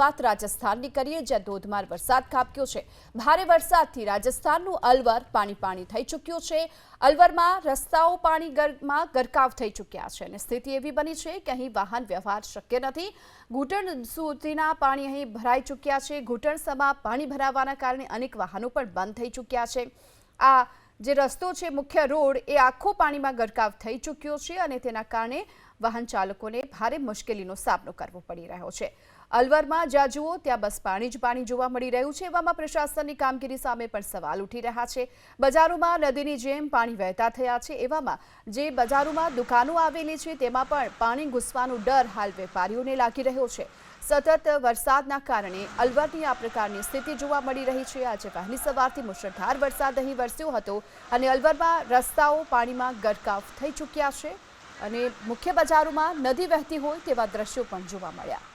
વાત રાજસ્થાનની કરીએ, જ્યાં ધોધમાર વરસાદ ખાબક્યો છે. ભારે વરસાદથી રાજસ્થાનનું અલવર પાણી પાણી થઈ ચૂક્યું છે. અલવરમાં રસ્તાઓ પાણી ગરમાં ગરકાવ થઈ ચૂક્યા છે અને સ્થિતિ એવી બની છે કે અહીં વાહન વ્યવહાર શક્ય નથી. ઘૂંટણ સુધીના પાણી અહીં ભરાઈ ચૂક્યા છે. ઘૂંટણ સમા પાણી ભરાવાના કારણે અનેક વાહનો પણ બંધ થઈ ચૂક્યા છે. આ જે રસ્તો છે, મુખ્ય રોડ, એ આખો પાણીમાં ગરકાવ થઈ ચૂક્યો છે અને તેના કારણે વાહન ચાલકોને ભારે મુશ્કેલીનો સામનો કરવો પડી રહ્યો છે. અલવરમાં જ્યાં જુઓ ત્યાં બસ પાણી જ પાણી જોવા મળી રહ્યું છે. એવામાં પ્રશાસનની કામગીરી સામે પણ સવાલ ઉઠી રહ્યા છે. બજારોમાં નદીની જેમ પાણી વહેતા થયા છે. એવામાં જે બજારોમાં દુકાનો આવેલી છે, તેમાં પણ પાણી ઘૂસવાનો ડર હાલ વેપારીઓને લાગી રહ્યો છે. સતત વરસાદના કારણે અલવરની આ પ્રકારની સ્થિતિ જોવા મળી રહી છે. આજે વહેલી સવારથી મુશળધાર વરસાદ અહીં વરસ્યો હતો અને અલવરમાં રસ્તાઓ પાણીમાં ગરકાવ થઈ ચૂક્યા છે અને મુખ્ય બજારોમાં નદી વહેતી હોય તેવા દ્રશ્યો પણ જોવા મળ્યા.